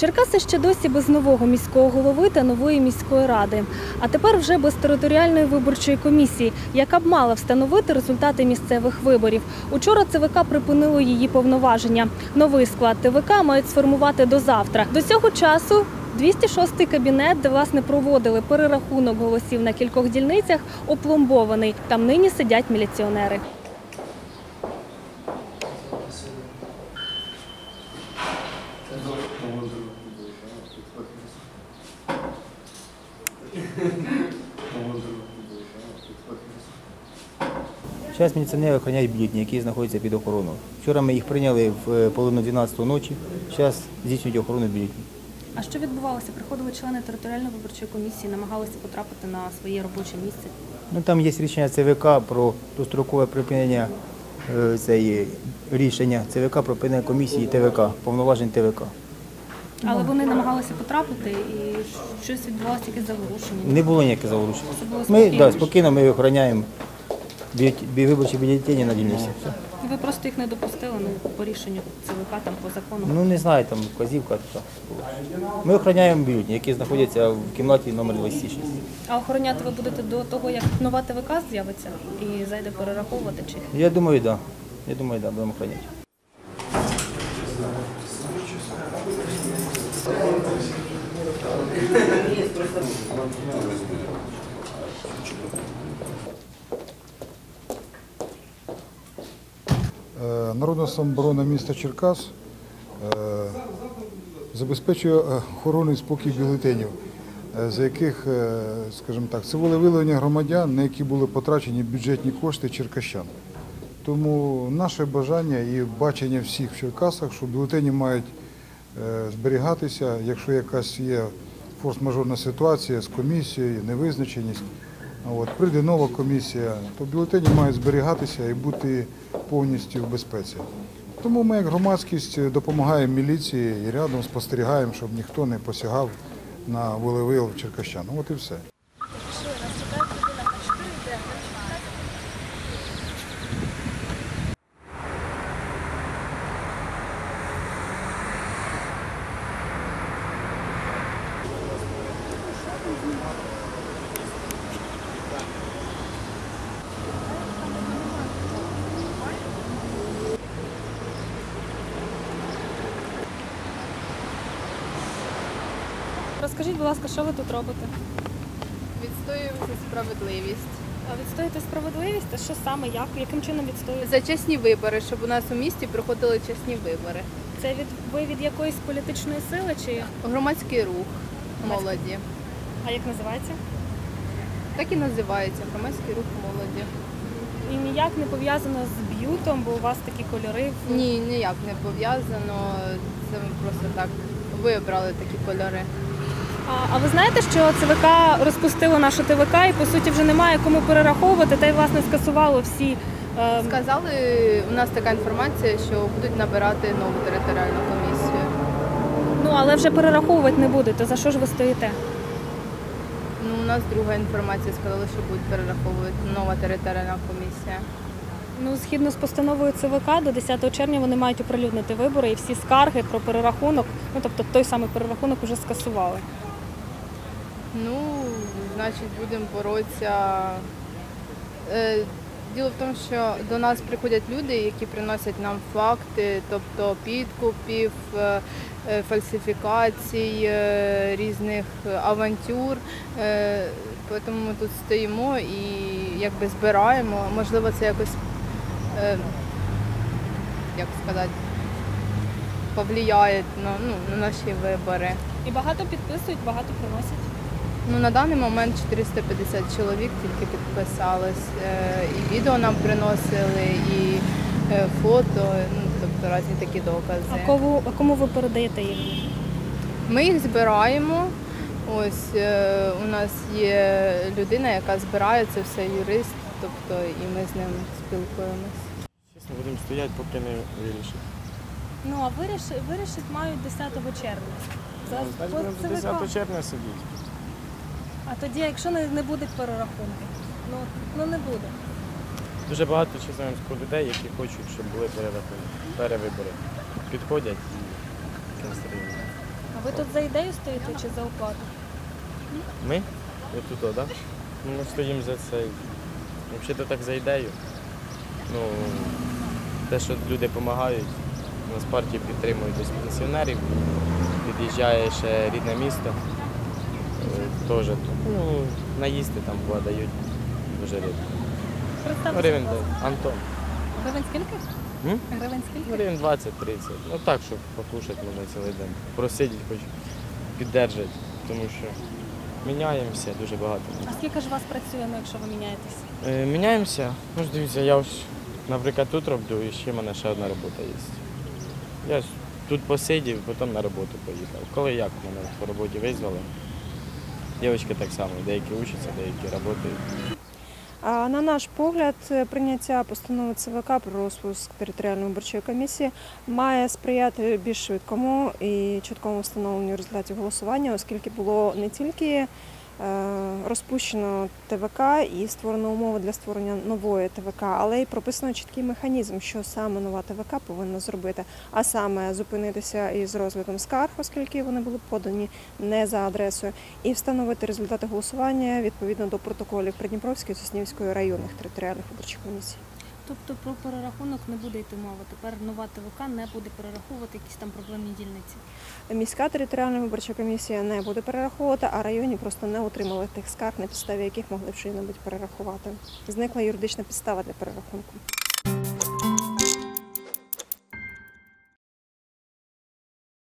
Черкаси ще досі без нового міського голови та нової міської ради. А тепер вже без територіальної виборчої комісії, яка б мала встановити результати місцевих виборів. Учора ЦВК припинило її повноваження. Новий склад ТВК мають сформувати до завтра. До цього часу 206-й кабінет, де власне проводили перерахунок голосів на кількох дільницях, опломбований. Там нині сидять міліціонери. Зараз міліціонери охороняють бюлетні, які знаходяться під охороною. Вчора ми їх прийняли в е, половину 12 ночі, зараз здійснюють охорону бюлетні. А що відбувалося? Приходили члени територіальної виборчої комісії, намагалися потрапити на своє робоче місце. Ну, там є рішення ЦВК про дострокове припинення е, цієї рішення ЦВК про припинення комісії ТВК, повноважень ТВК. Але вони намагалися потрапити і щось відбувалося якесь заворушення. Не було ніяких заворушень. Ми спокійно. да, спокійно ми охороняємо виборчі бюлетені на дільниці. І ви просто їх не допустили ну, по рішенню ЦВК там по закону. Ну не знаю, там вказівка. Так. була. Ми охороняємо бюлетні, які знаходяться в кімнаті номер 26. А охороняти ви будете до того, як нова ТВК з'явиться і зайде перераховувати чи Я думаю, так. Да. Я думаю, так, да, будемо охороняти. Народна самооборона міста Черкас е, забезпечує е, охорону і спокій бюлетенів, е, за яких, е, скажімо так, це волевиявлення громадян, на які були потрачені бюджетні кошти черкащан. Тому наше бажання і бачення всіх в Черкасах, що бюлетені мають е, зберігатися, якщо якась є форс-мажорна ситуація з комісією, невизначеність. От, прийде нова комісія, то бюлетені мають зберігатися і бути повністю в безпеці. Тому ми, як громадськість, допомагаємо міліції і рядом спостерігаємо, щоб ніхто не посягав на волевил черкащан. От і все. Розкажіть, будь ласка, що ви тут робите? Відстоюємо за справедливість. А відстоїте справедливість? А що саме? Як? Яким чином відстоюєте? За чесні вибори, щоб у нас у місті проходили чесні вибори. Це від ви від якоїсь політичної сили чи Громадський рух молоді. а як називається? Так і називається громадський рух молоді. І ніяк не пов'язано з б'ютом, бо у вас такі кольори. Ні, ніяк не пов'язано. Це ми просто так вибрали такі кольори. А, ви знаєте, що ЦВК розпустило нашу ТВК і по суті вже немає кому перераховувати, та й власне скасувало всі. е, Сказали, у нас така інформація, що будуть набирати нову територіальну комісію. ну але вже перераховувати не будете. За що ж ви стоїте? Ну, у нас друга інформація сказали, що будуть перераховувати нова територіальна комісія. Ну, згідно з постановою ЦВК, до 10 червня вони мають оприлюднити вибори і всі скарги про перерахунок, ну тобто той самий перерахунок вже скасували. Ну, значить, будемо боротися. Е, Діло в тому, що до нас приходять люди, які приносять нам факти, тобто підкупів, е, е, фальсифікацій, різних авантюр. Тому ми тут стоїмо і якби збираємо. Можливо, це якось, як сказати, повлияє на, ну, на наші вибори. І багато підписують, багато приносять. Ну, на даний момент 450 чоловік тільки підписалось. Е, І відео нам приносили, і е, фото, ну, тобто різні такі докази. А кому, а кому ви передаєте їх? Ми їх збираємо. Ось е, у нас є людина, яка збирає це все, юрист, тобто і ми з ним спілкуємось. Чесно, будемо стояти, поки не вирішить. Ну а вирішить, вирішить мають 10 червня. За Значить, будемо 10 червня сидіти. А тоді, якщо не, не буде перерахунки, ну, ну не буде. Дуже багато чесно людей, які хочуть, щоб були перерахунки, перевибори. Підходять і кінстріли. А Ви тут за ідею стоїте чи за оплату? Ми? Отут, так? Да? Ну, ми стоїмо за це. Взагалі так за ідею. Ну, те, що люди допомагають, нас партії підтримують ось пенсіонерів, під'їжджає ще рідне місто. Теж ну, наїсти там дають дуже рідко. Гривень дають. Антон. Гривень скільки? М? Гривень Ну, скільки? Гривень 20-30. Ну так, щоб покушати можна цілий день. Просидіти хоч піддержати, тому що міняємося дуже багато. А скільки ж у вас працює, ну, якщо ви міняєтесь? Е, Міняємося. Ну, ж дивіться, я ось, наприклад, тут роблю і ще в мене ще одна робота є. Я ось тут посидів, потім на роботу поїхав. Коли як мене по роботі визвали. Дівчатки так само, деякі учаться, деякі працюють. На наш погляд, е, прийняття постанови ЦВК про розпуск територіальної виборчої комісії має сприяти більш швидкому і чіткому встановленню результатів голосування, оскільки було не тільки розпущено ТВК і створено умови для створення нової ТВК, але й прописано чіткий механізм, що саме нова ТВК повинна зробити, а саме зупинитися із розглядом скарг, оскільки вони були подані не за адресою, і встановити результати голосування відповідно до протоколів Придніпровської та Соснівської районних територіальних виборчих комісій. Тобто про перерахунок не буде йти мова. Тепер нова ТВК не буде перераховувати якісь там проблемні дільниці. Міська територіальна виборча комісія не буде перераховувати, а районні просто не отримали тих скарг, на підставі яких могли б що-небудь перерахувати. Зникла юридична підстава для перерахунку.